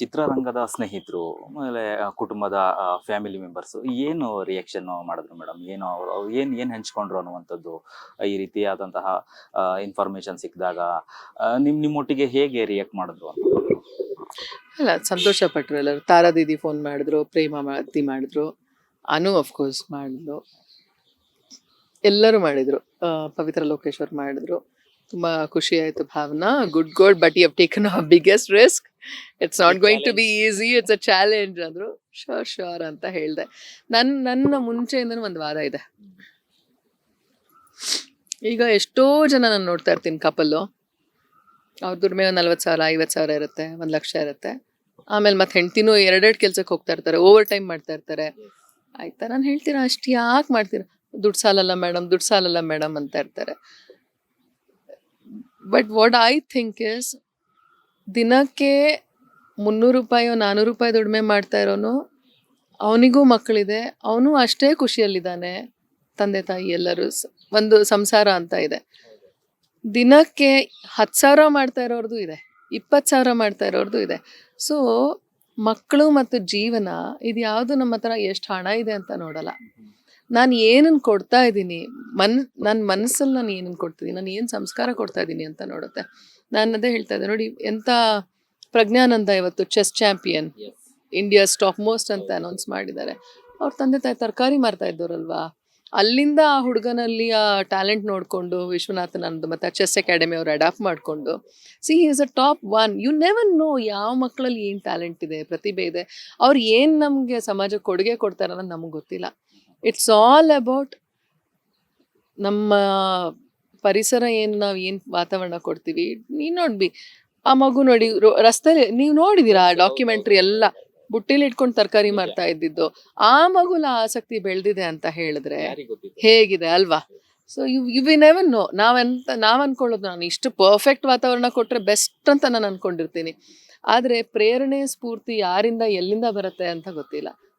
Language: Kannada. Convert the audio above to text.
ಚಿತ್ರರಂಗದ ಸ್ನೇಹಿತರು, ಆಮೇಲೆ ಕುಟುಂಬದ ಫ್ಯಾಮಿಲಿ ಮೆಂಬರ್ಸ್ ಏನು ರಿಯಾಕ್ಷನ್ ಮಾಡಿದ್ರು ಮೇಡಮ್ ಏನು ಅವರು ಏನು ಏನು ಹಂಚ್ಕೊಂಡ್ರು ಅನ್ನುವಂಥದ್ದು? ಈ ರೀತಿಯಾದಂತಹ ಇನ್ಫಾರ್ಮೇಶನ್ ಸಿಕ್ಕಿದಾಗ ನಿಮ್ಮ ನಿಮ್ಮೊಟ್ಟಿಗೆ ಹೇಗೆ ರಿಯಾಕ್ಟ್ ಮಾಡಿದ್ರು ಅಂತ? ಅಲ್ಲ, ಸಂತೋಷ ಪಟ್ರು ಎಲ್ಲರೂ. ತಾರಾ ದೀದಿ ಫೋನ್ ಮಾಡಿದ್ರು, ಪ್ರೇಮ ಮಾತಿ ಮಾಡಿದ್ರು, ಅನು ಅಫ್ಕೋರ್ಸ್ ಮಾಡಿದ್ರು ಎಲ್ಲರೂ ಮಾಡಿದ್ರು. ಪವಿತ್ರ ಲೋಕೇಶ್ವರ್ ಮಾಡಿದ್ರು. ತುಂಬಾ ಖುಷಿ ಆಯ್ತು Bhavana. Good god but you taken a biggest risk it's not going to be easy it's a challenge ಅಂದ್ರು. ಶೋರ್ ಶೋರ್ ಅಂತ ಹೇಳ್ದೆ. ನನ್ ನನ್ನ ಮುಂಚೆಯಿಂದನೂ ಒಂದು ವಾದ ಇದೆ. ಈಗ ಎಷ್ಟೋ ಜನ ನಾನು ನೋಡ್ತಾ ಇರ್ತೀನಿ ಕಪಲ್ಲು. ಅವ್ರ ದುಡಿಮೆ ಒಂದು ನಲ್ವತ್ತು ಸಾವಿರ ಐವತ್ತು ಸಾವಿರ ಇರುತ್ತೆ ಒಂದು ಲಕ್ಷ ಇರುತ್ತೆ. ಆಮೇಲೆ ಮತ್ತೆ ಹೆಂಡ್ತಿನೂ ಎರಡೆರಡು ಕೆಲ್ಸಕ್ಕೆ ಹೋಗ್ತಾ ಇರ್ತಾರೆ ಓವರ್ ಟೈಮ್ ಮಾಡ್ತಾ ಇರ್ತಾರೆ. ಆಯ್ತಾ? ನಾನು ಹೇಳ್ತೀರಾ ಅಷ್ಟು ಯಾಕೆ ಮಾಡ್ತೀರಾ? ದುಡ್ಡು ಸಾಲಲ್ಲ ಮೇಡಮ್ ದುಡ್ಡು ಸಾಲಲ್ಲ ಮೇಡಮ್ ಅಂತ ಇರ್ತಾರೆ. But what I think is ದಿನಕ್ಕೆ ಮುನ್ನೂರು ರೂಪಾಯಿ ನಾನ್ನೂರು ರೂಪಾಯಿ ದುಡಿಮೆ ಮಾಡ್ತಾ ಇರೋನು, ಅವನಿಗೂ ಮಕ್ಕಳಿದೆ, ಅವನು ಅಷ್ಟೇ ಖುಷಿಯಲ್ಲಿದ್ದಾನೆ, ತಂದೆ ತಾಯಿ ಎಲ್ಲರೂ ಒಂದು ಸಂಸಾರ ಅಂತ ಇದೆ. ದಿನಕ್ಕೆ ಹತ್ತು ಸಾವಿರ ಮಾಡ್ತಾ ಇರೋರ್ದು ಇದೆ, ಇಪ್ಪತ್ತು ಸಾವಿರ ಮಾಡ್ತಾ ಇರೋರ್ದು ಇದೆ. ಸೊ ಮಕ್ಕಳು ಮತ್ತು ಜೀವನ ಇದು ಯಾವುದು ನಮ್ಮ ಹತ್ರ ಎಷ್ಟು ಹಣ ಇದೆ ಅಂತ ನೋಡಲ್ಲ. ನಾನು ಏನನ್ನು ಕೊಡ್ತಾ ಇದ್ದೀನಿ ಮನ್ ನನ್ನ ಮನಸ್ಸಲ್ಲಿ ನಾನು ಏನನ್ನು ಕೊಡ್ತಿದ್ದೀನಿ ನಾನು ಏನು ಸಂಸ್ಕಾರ ಕೊಡ್ತಾ ಇದ್ದೀನಿ ಅಂತ ನೋಡುತ್ತೆ. ನಾನು ಅದೇ ಹೇಳ್ತಾ ಇದ್ದೆ ನೋಡಿ ಎಂಥ ಪ್ರಜ್ಞಾನಂದ ಇವತ್ತು chess champion. India stop most ಅಂತ ಅನೌನ್ಸ್ ಮಾಡಿದ್ದಾರೆ. ಅವ್ರ ತಂದೆ ತಾಯಿ ತರಕಾರಿ ಮಾರ್ತಾ ಇದ್ದವರಲ್ವಾ ಅಲ್ಲಿಂದ ಆ ಹುಡುಗನಲ್ಲಿ ಆ ಟ್ಯಾಲೆಂಟ್ ನೋಡಿಕೊಂಡು ವಿಶ್ವನಾಥನ್ ಅಂದು ಮತ್ತು ಚೆಸ್ ಅಕಾಡೆಮಿ ಅವರು ಅಡಾಪ್ಟ್ ಮಾಡಿಕೊಂಡು. She is a top one you never know ಯಾವ ಮಕ್ಕಳಲ್ಲಿ ಏನು ಟ್ಯಾಲೆಂಟ್ ಇದೆ ಪ್ರತಿಭೆ ಇದೆ. ಅವ್ರು ಏನು ನಮಗೆ ಸಮಾಜಕ್ಕೆ ಕೊಡುಗೆ ಕೊಡ್ತಾರೆ ಅನ್ನೋದು ನಮಗೆ ಗೊತ್ತಿಲ್ಲ. ಇಟ್ಸ್ ಆಲ್ ಅಬೌಟ್ ನಮ್ಮ ಪರಿಸರ ಏನು ನಾವು ಏನು ವಾತಾವರಣ ಕೊಡ್ತೀವಿ. ನೀನು ನೋಡ್ಬಿ ಆ ಮಗು ನೋಡಿ ರಸ್ತೆ ನೀವು ನೋಡಿದ್ದೀರಾ ಆ ಡಾಕ್ಯುಮೆಂಟ್ರಿ ಎಲ್ಲ? ಬುಟ್ಟಿಲಿ ಇಟ್ಕೊಂಡು ತರಕಾರಿ ಮಾರ್ತಾ ಇದ್ದಿದ್ದು. ಆ ಮಗುಲ ಆಸಕ್ತಿ ಬೆಳೆದಿದೆ ಅಂತ ಹೇಳಿದ್ರೆ ಹೇಗಿದೆ ಅಲ್ವಾ? So you you we never know ನಾವೆಂತ ನಾವು ಅನ್ಕೊಳ್ಳೋದು ನಾನು. ಇಷ್ಟು ಪರ್ಫೆಕ್ಟ್ ವಾತಾವರಣ ಕೊಟ್ಟರೆ ಬೆಸ್ಟ್ ಅಂತ ನಾನು ಅನ್ಕೊಂಡಿರ್ತೀನಿ. ಆದರೆ ಪ್ರೇರಣೆ ಸ್ಫೂರ್ತಿ ಯಾರಿಂದ ಎಲ್ಲಿಂದ ಬರುತ್ತೆ ಅಂತ ಗೊತ್ತಿಲ್ಲ.